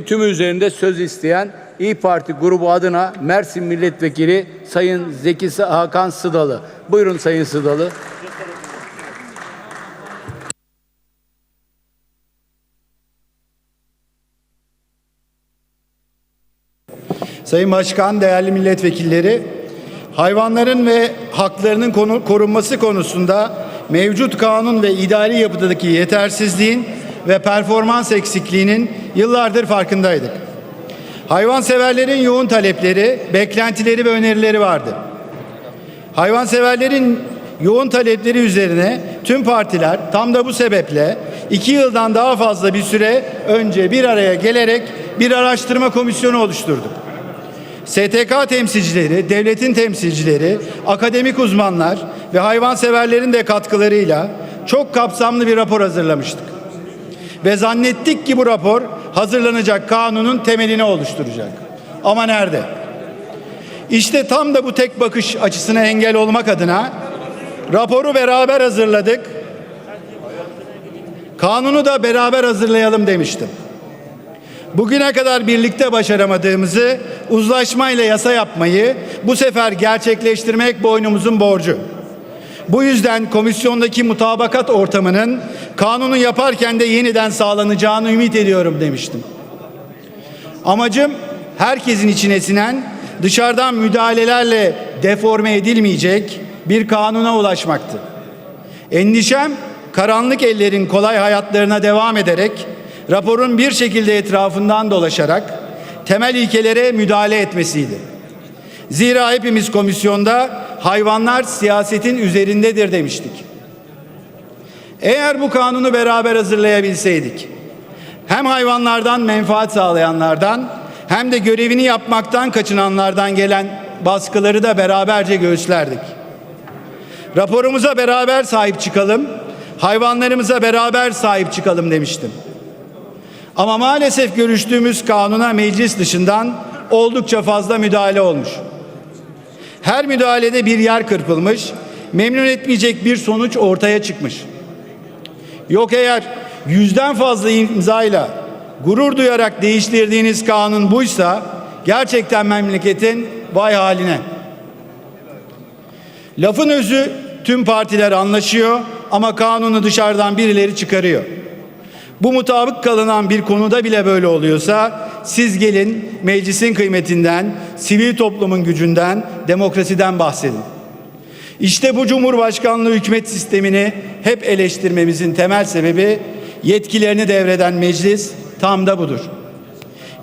tümü üzerinde söz isteyen İyi Parti grubu adına Mersin Milletvekili Sayın Zeki Hakan Sıdalı. Buyurun Sayın Sıdalı. Sayın Başkan, değerli milletvekilleri, hayvanların ve haklarının konu- korunması konusunda mevcut kanun ve idari yapıdaki yetersizliğin ve performans eksikliğinin yıllardır farkındaydık. Hayvanseverlerin yoğun talepleri, beklentileri ve önerileri vardı. Hayvanseverlerin yoğun talepleri üzerine tüm partiler tam da bu sebeple iki yıldan daha fazla bir süre önce bir araya gelerek bir araştırma komisyonu oluşturduk. STK temsilcileri, devletin temsilcileri, akademik uzmanlar ve hayvanseverlerin de katkılarıyla çok kapsamlı bir rapor hazırlamıştık. Ve zannettik ki bu rapor hazırlanacak kanunun temelini oluşturacak. Ama nerede? İşte tam da bu tek bakış açısına engel olmak adına raporu beraber hazırladık. Kanunu da beraber hazırlayalım demiştim. Bugüne kadar birlikte başaramadığımızı uzlaşmayla yasa yapmayı bu sefer gerçekleştirmek boynumuzun borcu. Bu yüzden komisyondaki mutabakat ortamının kanunu yaparken de yeniden sağlanacağını ümit ediyorum demiştim. Amacım herkesin içine sinen, dışarıdan müdahalelerle deforme edilmeyecek bir kanuna ulaşmaktı. Endişem karanlık ellerin kolay hayatlarına devam ederek raporun bir şekilde etrafından dolaşarak temel ilkelere müdahale etmesiydi. Zira hepimiz komisyonda hayvanlar siyasetin üzerindedir demiştik. Eğer bu kanunu beraber hazırlayabilseydik, hem hayvanlardan menfaat sağlayanlardan hem de görevini yapmaktan kaçınanlardan gelen baskıları da beraberce göğüslerdik. Raporumuza beraber sahip çıkalım, hayvanlarımıza beraber sahip çıkalım demiştim. Ama maalesef görüştüğümüz kanuna meclis dışından oldukça fazla müdahale olmuş. Her müdahalede bir yer kırpılmış, memnun etmeyecek bir sonuç ortaya çıkmış. Yok eğer yüzden fazla imzayla gurur duyarak değiştirdiğiniz kanun buysa gerçekten memleketin vay haline. Lafın özü tüm partiler anlaşıyor ama kanunu dışarıdan birileri çıkarıyor. Bu mutabık kalınan bir konuda bile böyle oluyorsa siz gelin meclisin kıymetinden, sivil toplumun gücünden, demokrasiden bahsedin. İşte bu Cumhurbaşkanlığı hükümet sistemini hep eleştirmemizin temel sebebi yetkilerini devreden meclis tam da budur.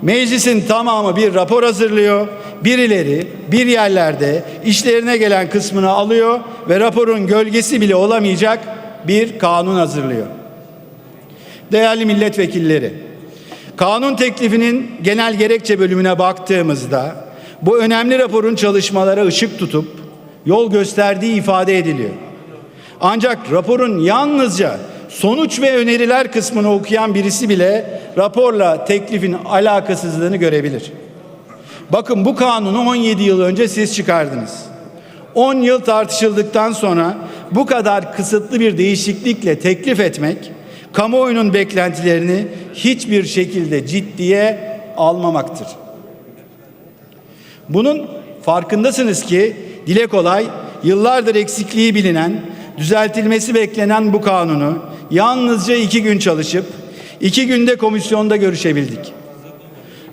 Meclisin tamamı bir rapor hazırlıyor. Birileri bir yerlerde işlerine gelen kısmını alıyor ve raporun gölgesi bile olamayacak bir kanun hazırlıyor. Değerli milletvekilleri, kanun teklifinin genel gerekçe bölümüne baktığımızda bu önemli raporun çalışmalara ışık tutup yol gösterdiği ifade ediliyor. Ancak raporun yalnızca sonuç ve öneriler kısmını okuyan birisi bile raporla teklifin alakasızlığını görebilir. Bakın bu kanunu 17 yıl önce siz çıkardınız. 10 yıl tartışıldıktan sonra bu kadar kısıtlı bir değişiklikle teklif etmek kamuoyunun beklentilerini hiçbir şekilde ciddiye almamaktır. Bunun farkındasınız ki dile kolay yıllardır eksikliği bilinen, düzeltilmesi beklenen bu kanunu yalnızca iki gün çalışıp iki günde komisyonda görüşebildik.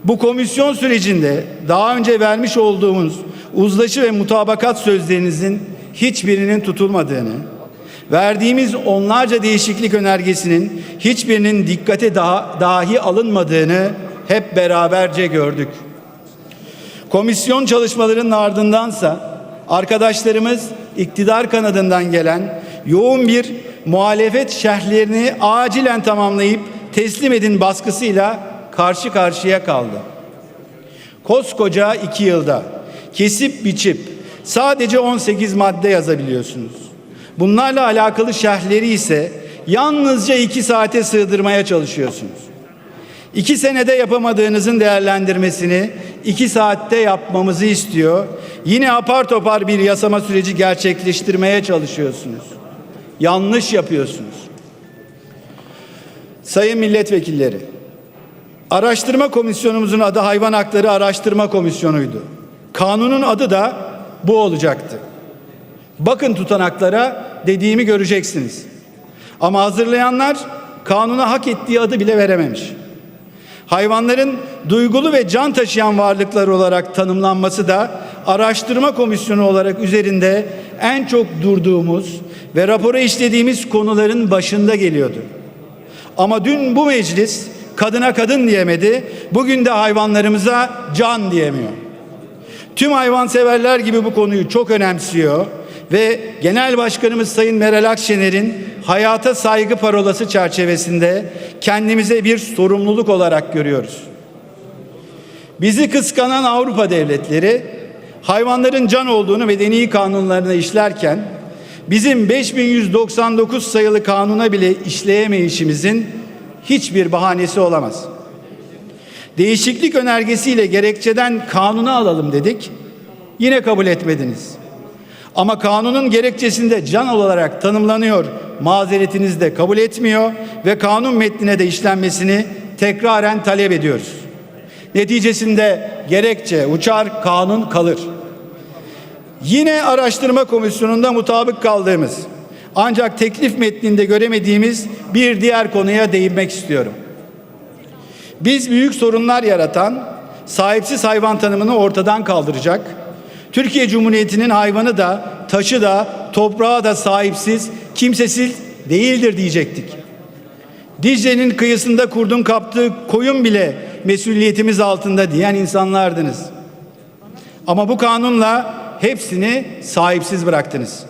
Bu komisyon sürecinde daha önce vermiş olduğumuz uzlaşı ve mutabakat sözlerinizin hiçbirinin tutulmadığını, verdiğimiz onlarca değişiklik önergesinin hiçbirinin dikkate daha, dahi alınmadığını hep beraberce gördük. Komisyon çalışmalarının ardındansa arkadaşlarımız iktidar kanadından gelen yoğun bir muhalefet şerhlerini acilen tamamlayıp teslim edin baskısıyla karşı karşıya kaldı. Koskoca iki yılda kesip biçip sadece 18 madde yazabiliyorsunuz. Bunlarla alakalı şerhleri ise yalnızca iki saate sığdırmaya çalışıyorsunuz. İki senede yapamadığınızın değerlendirmesini iki saatte yapmamızı istiyor. Yine apar topar bir yasama süreci gerçekleştirmeye çalışıyorsunuz. Yanlış yapıyorsunuz. Sayın milletvekilleri, Araştırma komisyonumuzun adı Hayvan Hakları Araştırma Komisyonu'ydu. Kanunun adı da bu olacaktı. Bakın tutanaklara dediğimi göreceksiniz. Ama hazırlayanlar kanuna hak ettiği adı bile verememiş. Hayvanların duygulu ve can taşıyan varlıklar olarak tanımlanması da araştırma komisyonu olarak üzerinde en çok durduğumuz ve rapora işlediğimiz konuların başında geliyordu. Ama dün bu meclis kadına kadın diyemedi, bugün de hayvanlarımıza can diyemiyor. Tüm hayvanseverler gibi bu konuyu çok önemsiyor ve Genel Başkanımız Sayın Meral Akşener'in hayata saygı parolası çerçevesinde kendimize bir sorumluluk olarak görüyoruz. Bizi kıskanan Avrupa devletleri hayvanların can olduğunu medeni kanunlarına işlerken bizim 5199 sayılı kanuna bile işleyemeyişimizin hiçbir bahanesi olamaz. Değişiklik önergesiyle gerekçeden kanuna alalım dedik. Yine kabul etmediniz. Ama kanunun gerekçesinde can olarak tanımlanıyor. Mazeretiniz de kabul etmiyor ve kanun metnine de işlenmesini tekraren talep ediyoruz. Neticesinde gerekçe uçar, kanun kalır. Yine araştırma komisyonunda mutabık kaldığımız ancak teklif metninde göremediğimiz bir diğer konuya değinmek istiyorum. Biz büyük sorunlar yaratan sahipsiz hayvan tanımını ortadan kaldıracak. Türkiye Cumhuriyeti'nin hayvanı da, taşı da, toprağı da sahipsiz, kimsesiz değildir diyecektik. Dicle'nin kıyısında kurdun kaptığı koyun bile mesuliyetimiz altında diyen insanlardınız. Ama bu kanunla hepsini sahipsiz bıraktınız.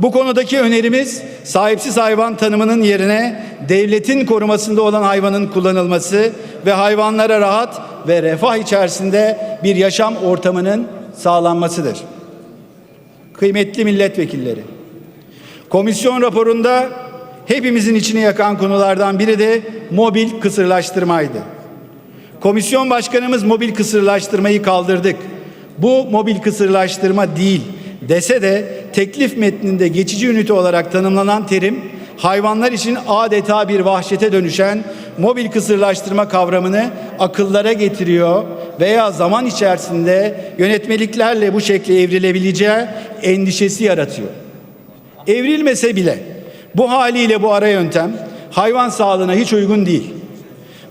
Bu konudaki önerimiz sahipsiz hayvan tanımının yerine devletin korumasında olan hayvanın kullanılması ve hayvanlara rahat ve refah içerisinde bir yaşam ortamının sağlanmasıdır. Kıymetli milletvekilleri, komisyon raporunda hepimizin içini yakan konulardan biri de mobil kısırlaştırmaydı. Komisyon başkanımız mobil kısırlaştırmayı kaldırdık. Bu mobil kısırlaştırma değil dese de teklif metninde geçici ünite olarak tanımlanan terim hayvanlar için adeta bir vahşete dönüşen mobil kısırlaştırma kavramını akıllara getiriyor veya zaman içerisinde yönetmeliklerle bu şekle evrilebileceği endişesi yaratıyor. Evrilmese bile bu haliyle bu ara yöntem hayvan sağlığına hiç uygun değil.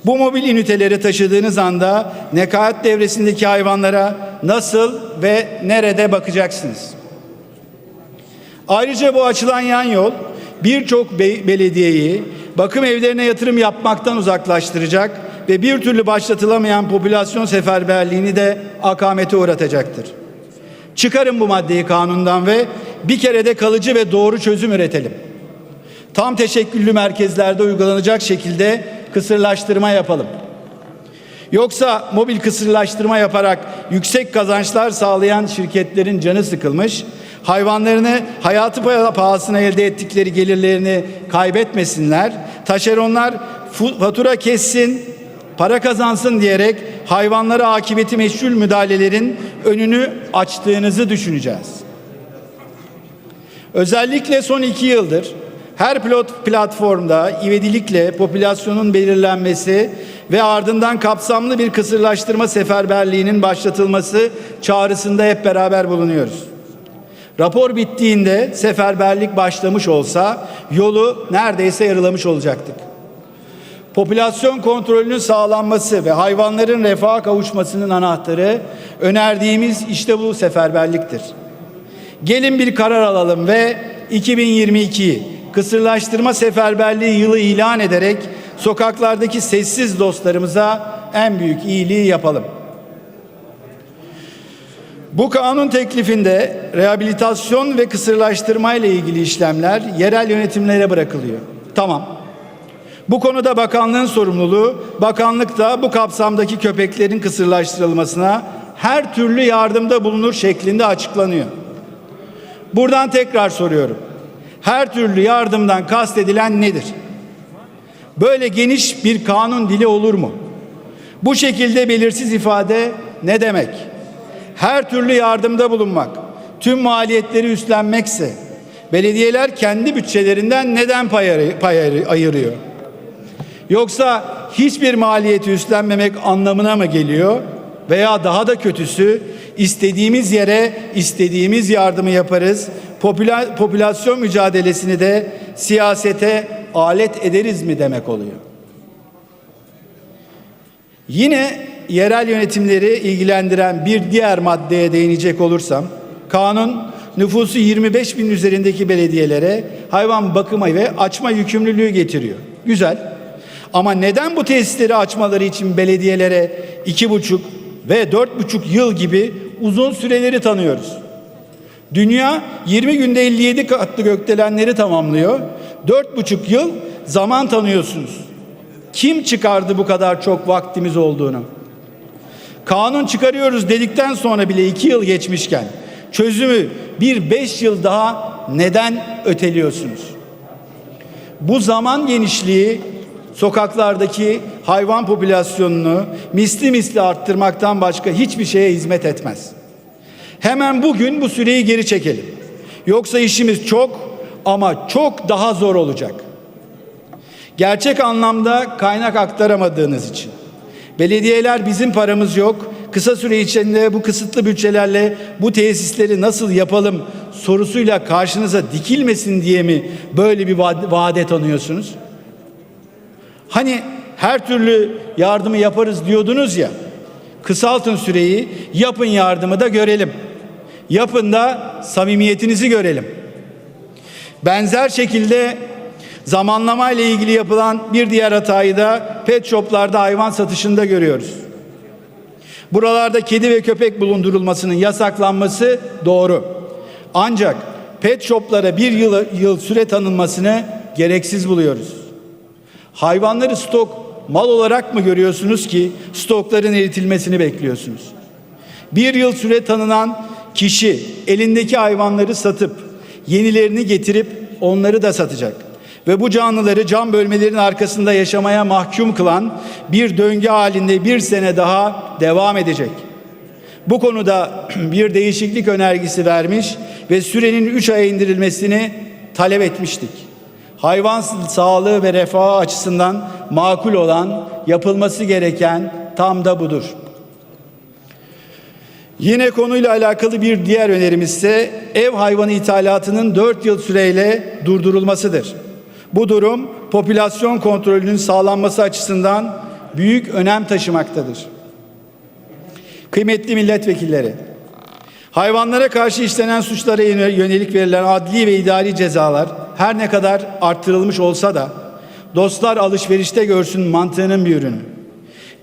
Bu mobil üniteleri taşıdığınız anda nekaat devresindeki hayvanlara nasıl ve nerede bakacaksınız? Ayrıca bu açılan yan yol birçok be- belediyeyi bakım evlerine yatırım yapmaktan uzaklaştıracak ve bir türlü başlatılamayan popülasyon seferberliğini de akamete uğratacaktır. Çıkarın bu maddeyi kanundan ve bir kere de kalıcı ve doğru çözüm üretelim. Tam teşekküllü merkezlerde uygulanacak şekilde kısırlaştırma yapalım. Yoksa mobil kısırlaştırma yaparak yüksek kazançlar sağlayan şirketlerin canı sıkılmış, hayvanlarını hayatı pah- pahasına elde ettikleri gelirlerini kaybetmesinler, taşeronlar fatura kessin, para kazansın diyerek hayvanlara akıbeti meşhur müdahalelerin önünü açtığınızı düşüneceğiz. Özellikle son iki yıldır her pilot platformda ivedilikle popülasyonun belirlenmesi ve ardından kapsamlı bir kısırlaştırma seferberliğinin başlatılması çağrısında hep beraber bulunuyoruz. Rapor bittiğinde seferberlik başlamış olsa yolu neredeyse yarılamış olacaktık. Popülasyon kontrolünün sağlanması ve hayvanların refaha kavuşmasının anahtarı önerdiğimiz işte bu seferberliktir. Gelin bir karar alalım ve 2022 kısırlaştırma seferberliği yılı ilan ederek sokaklardaki sessiz dostlarımıza en büyük iyiliği yapalım. Bu kanun teklifinde rehabilitasyon ve kısırlaştırma ile ilgili işlemler yerel yönetimlere bırakılıyor. Tamam. Bu konuda bakanlığın sorumluluğu, bakanlık da bu kapsamdaki köpeklerin kısırlaştırılmasına her türlü yardımda bulunur şeklinde açıklanıyor. Buradan tekrar soruyorum. Her türlü yardımdan kastedilen nedir? Böyle geniş bir kanun dili olur mu? Bu şekilde belirsiz ifade ne demek? Her türlü yardımda bulunmak, tüm maliyetleri üstlenmekse belediyeler kendi bütçelerinden neden pay, pay ayır- ayırıyor? Yoksa hiçbir maliyeti üstlenmemek anlamına mı geliyor? Veya daha da kötüsü istediğimiz yere istediğimiz yardımı yaparız. Popüla- popülasyon mücadelesini de siyasete alet ederiz mi demek oluyor? Yine yerel yönetimleri ilgilendiren bir diğer maddeye değinecek olursam, kanun nüfusu 25 bin üzerindeki belediyelere hayvan bakımı ve açma yükümlülüğü getiriyor. Güzel. Ama neden bu tesisleri açmaları için belediyelere iki buçuk ve dört buçuk yıl gibi uzun süreleri tanıyoruz? Dünya 20 günde 57 katlı gökdelenleri tamamlıyor. Dört buçuk yıl zaman tanıyorsunuz. Kim çıkardı bu kadar çok vaktimiz olduğunu? Kanun çıkarıyoruz dedikten sonra bile iki yıl geçmişken çözümü bir beş yıl daha neden öteliyorsunuz? Bu zaman genişliği sokaklardaki hayvan popülasyonunu misli misli arttırmaktan başka hiçbir şeye hizmet etmez. Hemen bugün bu süreyi geri çekelim. Yoksa işimiz çok ama çok daha zor olacak. Gerçek anlamda kaynak aktaramadığınız için. Belediyeler bizim paramız yok. Kısa süre içinde bu kısıtlı bütçelerle bu tesisleri nasıl yapalım sorusuyla karşınıza dikilmesin diye mi böyle bir vaade tanıyorsunuz? Hani her türlü yardımı yaparız diyordunuz ya. Kısaltın süreyi, yapın yardımı da görelim. Yapın da samimiyetinizi görelim. Benzer şekilde zamanlama ile ilgili yapılan bir diğer hatayı da pet shoplarda hayvan satışında görüyoruz. Buralarda kedi ve köpek bulundurulmasının yasaklanması doğru. Ancak pet shoplara bir yıl, yıl süre tanınmasını gereksiz buluyoruz. Hayvanları stok mal olarak mı görüyorsunuz ki stokların eritilmesini bekliyorsunuz? Bir yıl süre tanınan kişi elindeki hayvanları satıp yenilerini getirip onları da satacak. Ve bu canlıları can bölmelerin arkasında yaşamaya mahkum kılan bir döngü halinde bir sene daha devam edecek. Bu konuda bir değişiklik önergesi vermiş ve sürenin 3 aya indirilmesini talep etmiştik. Hayvan sağlığı ve refahı açısından makul olan, yapılması gereken tam da budur. Yine konuyla alakalı bir diğer önerimiz ise ev hayvanı ithalatının 4 yıl süreyle durdurulmasıdır. Bu durum popülasyon kontrolünün sağlanması açısından büyük önem taşımaktadır. Kıymetli milletvekilleri, hayvanlara karşı işlenen suçlara yönelik verilen adli ve idari cezalar her ne kadar arttırılmış olsa da dostlar alışverişte görsün mantığının bir ürünü.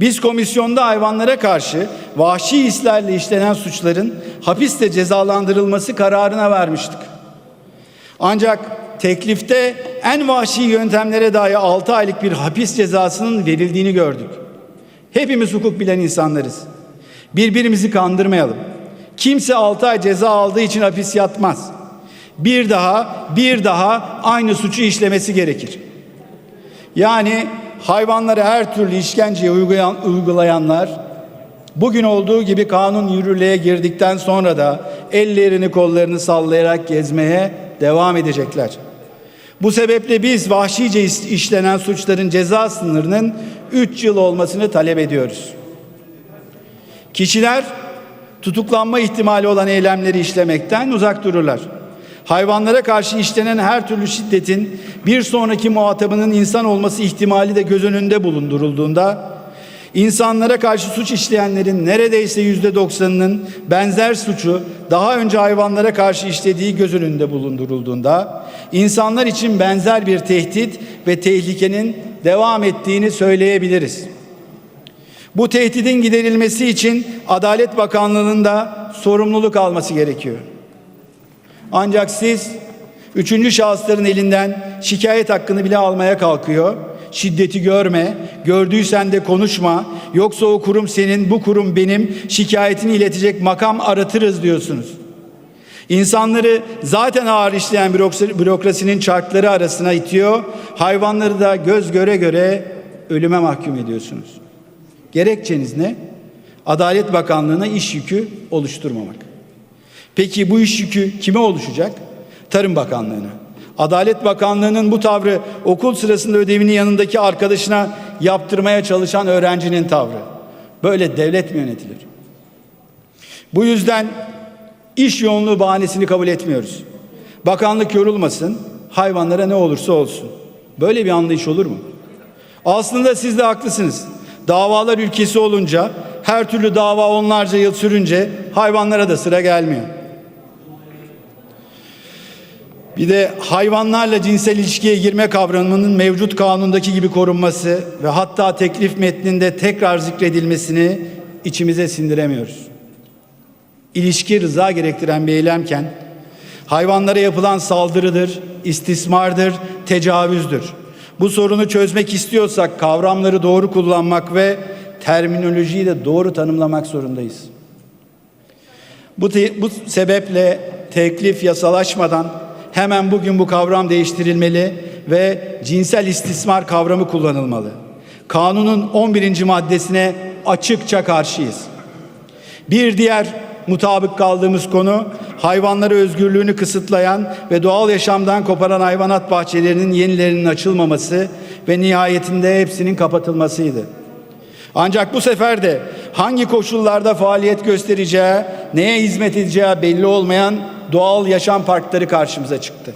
Biz komisyonda hayvanlara karşı vahşi hislerle işlenen suçların hapiste cezalandırılması kararına vermiştik. Ancak teklifte en vahşi yöntemlere dair 6 aylık bir hapis cezasının verildiğini gördük. Hepimiz hukuk bilen insanlarız. Birbirimizi kandırmayalım. Kimse 6 ay ceza aldığı için hapis yatmaz. Bir daha, bir daha aynı suçu işlemesi gerekir. Yani hayvanlara her türlü işkenceyi uygulayan, uygulayanlar bugün olduğu gibi kanun yürürlüğe girdikten sonra da ellerini kollarını sallayarak gezmeye devam edecekler. Bu sebeple biz vahşice işlenen suçların ceza sınırının 3 yıl olmasını talep ediyoruz. Kişiler tutuklanma ihtimali olan eylemleri işlemekten uzak dururlar. Hayvanlara karşı işlenen her türlü şiddetin bir sonraki muhatabının insan olması ihtimali de göz önünde bulundurulduğunda insanlara karşı suç işleyenlerin neredeyse yüzde doksanının benzer suçu daha önce hayvanlara karşı işlediği göz önünde bulundurulduğunda insanlar için benzer bir tehdit ve tehlikenin devam ettiğini söyleyebiliriz. Bu tehdidin giderilmesi için Adalet Bakanlığı'nın da sorumluluk alması gerekiyor. Ancak siz üçüncü şahısların elinden şikayet hakkını bile almaya kalkıyor. Şiddeti görme, gördüysen de konuşma. Yoksa o kurum senin, bu kurum benim. Şikayetini iletecek makam aratırız diyorsunuz. İnsanları zaten ağır işleyen bürokrasinin çarkları arasına itiyor. Hayvanları da göz göre göre ölüme mahkum ediyorsunuz. Gerekçeniz ne? Adalet Bakanlığı'na iş yükü oluşturmamak. Peki bu iş yükü kime oluşacak? Tarım Bakanlığı'na. Adalet Bakanlığı'nın bu tavrı okul sırasında ödevini yanındaki arkadaşına yaptırmaya çalışan öğrencinin tavrı. Böyle devlet mi yönetilir? Bu yüzden iş yoğunluğu bahanesini kabul etmiyoruz. Bakanlık yorulmasın, hayvanlara ne olursa olsun. Böyle bir anlayış olur mu? Aslında siz de haklısınız. Davalar ülkesi olunca, her türlü dava onlarca yıl sürünce hayvanlara da sıra gelmiyor. Bir de hayvanlarla cinsel ilişkiye girme kavramının mevcut kanundaki gibi korunması ve hatta teklif metninde tekrar zikredilmesini içimize sindiremiyoruz. İlişki rıza gerektiren bir eylemken hayvanlara yapılan saldırıdır, istismardır, tecavüzdür. Bu sorunu çözmek istiyorsak kavramları doğru kullanmak ve terminolojiyi de doğru tanımlamak zorundayız. Bu, bu sebeple teklif yasalaşmadan hemen bugün bu kavram değiştirilmeli ve cinsel istismar kavramı kullanılmalı. Kanunun 11. maddesine açıkça karşıyız. Bir diğer mutabık kaldığımız konu hayvanlara özgürlüğünü kısıtlayan ve doğal yaşamdan koparan hayvanat bahçelerinin yenilerinin açılmaması ve nihayetinde hepsinin kapatılmasıydı. Ancak bu sefer de hangi koşullarda faaliyet göstereceği, neye hizmet edeceği belli olmayan doğal yaşam parkları karşımıza çıktı.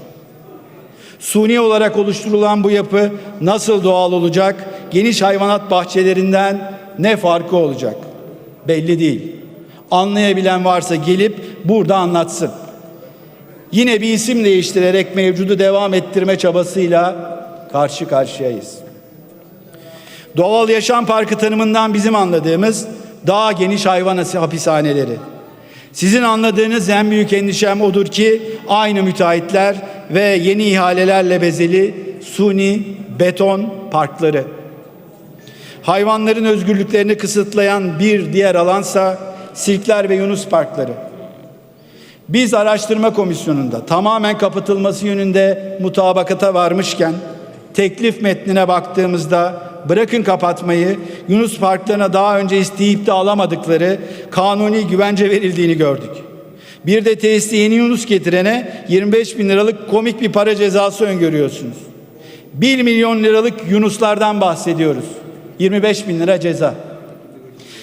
Suni olarak oluşturulan bu yapı nasıl doğal olacak? Geniş hayvanat bahçelerinden ne farkı olacak? Belli değil. Anlayabilen varsa gelip burada anlatsın. Yine bir isim değiştirerek mevcudu devam ettirme çabasıyla karşı karşıyayız. Doğal yaşam parkı tanımından bizim anladığımız daha geniş hayvan hapishaneleri. Sizin anladığınız en büyük endişem odur ki aynı müteahhitler ve yeni ihalelerle bezeli suni beton parkları. Hayvanların özgürlüklerini kısıtlayan bir diğer alansa sirkler ve yunus parkları. Biz araştırma komisyonunda tamamen kapatılması yönünde mutabakata varmışken teklif metnine baktığımızda bırakın kapatmayı Yunus parklarına daha önce isteyip de alamadıkları kanuni güvence verildiğini gördük. Bir de tesiste yeni Yunus getirene 25 bin liralık komik bir para cezası öngörüyorsunuz. 1 milyon liralık Yunuslardan bahsediyoruz. 25 bin lira ceza.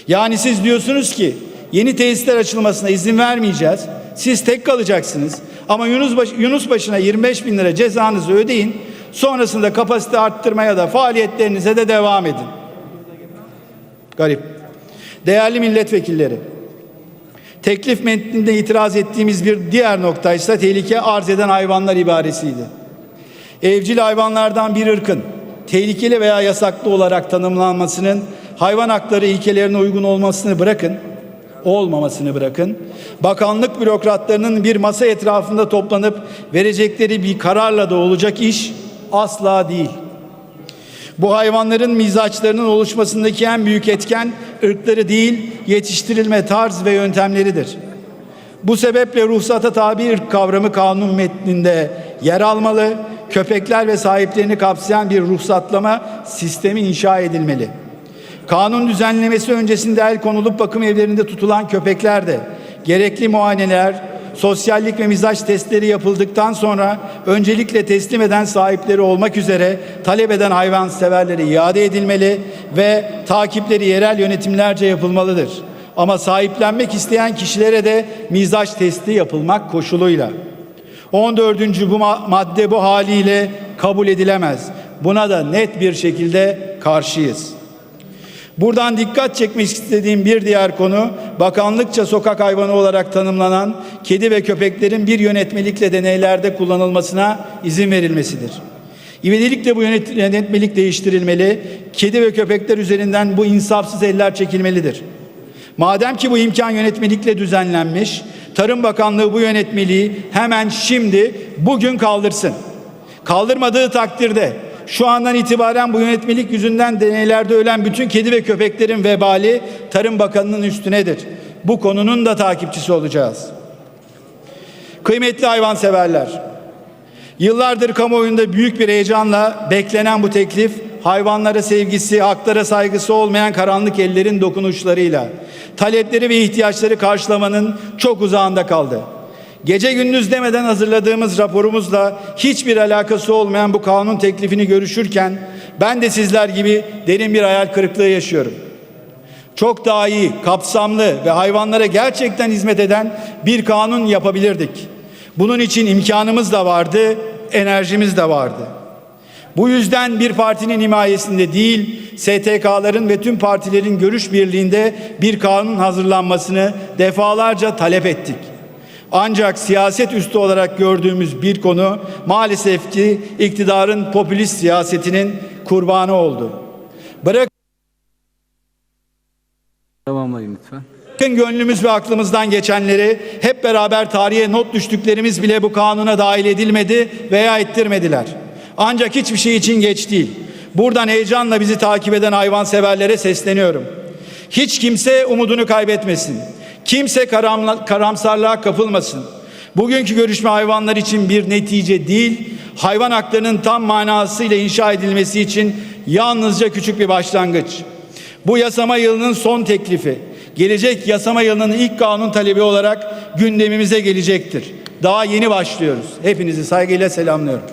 Yani siz diyorsunuz ki yeni tesisler açılmasına izin vermeyeceğiz. Siz tek kalacaksınız. Ama Yunus, baş, Yunus başına 25 bin lira cezanızı ödeyin. Sonrasında kapasite arttırmaya da faaliyetlerinize de devam edin. Garip. Değerli milletvekilleri, teklif metninde itiraz ettiğimiz bir diğer nokta ise tehlike arz eden hayvanlar ibaresiydi. Evcil hayvanlardan bir ırkın tehlikeli veya yasaklı olarak tanımlanmasının hayvan hakları ilkelerine uygun olmasını bırakın, olmamasını bırakın. Bakanlık bürokratlarının bir masa etrafında toplanıp verecekleri bir kararla da olacak iş asla değil. Bu hayvanların mizaçlarının oluşmasındaki en büyük etken ırkları değil, yetiştirilme tarz ve yöntemleridir. Bu sebeple ruhsata tabi ırk kavramı kanun metninde yer almalı, köpekler ve sahiplerini kapsayan bir ruhsatlama sistemi inşa edilmeli. Kanun düzenlemesi öncesinde el konulup bakım evlerinde tutulan köpekler de gerekli muayeneler, sosyallik ve mizaç testleri yapıldıktan sonra öncelikle teslim eden sahipleri olmak üzere talep eden hayvan severlere iade edilmeli ve takipleri yerel yönetimlerce yapılmalıdır. Ama sahiplenmek isteyen kişilere de mizaç testi yapılmak koşuluyla. 14. bu ma- madde bu haliyle kabul edilemez. Buna da net bir şekilde karşıyız. Buradan dikkat çekmek istediğim bir diğer konu bakanlıkça sokak hayvanı olarak tanımlanan kedi ve köpeklerin bir yönetmelikle deneylerde kullanılmasına izin verilmesidir. İvedilikle bu yönet- yönetmelik değiştirilmeli, kedi ve köpekler üzerinden bu insafsız eller çekilmelidir. Madem ki bu imkan yönetmelikle düzenlenmiş, Tarım Bakanlığı bu yönetmeliği hemen şimdi bugün kaldırsın. Kaldırmadığı takdirde şu andan itibaren bu yönetmelik yüzünden deneylerde ölen bütün kedi ve köpeklerin vebali Tarım Bakanı'nın üstünedir. Bu konunun da takipçisi olacağız. Kıymetli hayvanseverler, yıllardır kamuoyunda büyük bir heyecanla beklenen bu teklif hayvanlara sevgisi, haklara saygısı olmayan karanlık ellerin dokunuşlarıyla talepleri ve ihtiyaçları karşılamanın çok uzağında kaldı. Gece gündüz demeden hazırladığımız raporumuzla hiçbir alakası olmayan bu kanun teklifini görüşürken ben de sizler gibi derin bir hayal kırıklığı yaşıyorum. Çok daha iyi, kapsamlı ve hayvanlara gerçekten hizmet eden bir kanun yapabilirdik. Bunun için imkanımız da vardı, enerjimiz de vardı. Bu yüzden bir partinin himayesinde değil, STK'ların ve tüm partilerin görüş birliğinde bir kanun hazırlanmasını defalarca talep ettik. Ancak siyaset üstü olarak gördüğümüz bir konu maalesef ki iktidarın popülist siyasetinin kurbanı oldu. Bırak Tamamlayın lütfen. Bakın gönlümüz ve aklımızdan geçenleri hep beraber tarihe not düştüklerimiz bile bu kanuna dahil edilmedi veya ettirmediler. Ancak hiçbir şey için geç değil. Buradan heyecanla bizi takip eden hayvanseverlere sesleniyorum. Hiç kimse umudunu kaybetmesin. Kimse karamsarlığa kapılmasın. Bugünkü görüşme hayvanlar için bir netice değil, hayvan haklarının tam manasıyla inşa edilmesi için yalnızca küçük bir başlangıç. Bu yasama yılının son teklifi. Gelecek yasama yılının ilk kanun talebi olarak gündemimize gelecektir. Daha yeni başlıyoruz. Hepinizi saygıyla selamlıyorum.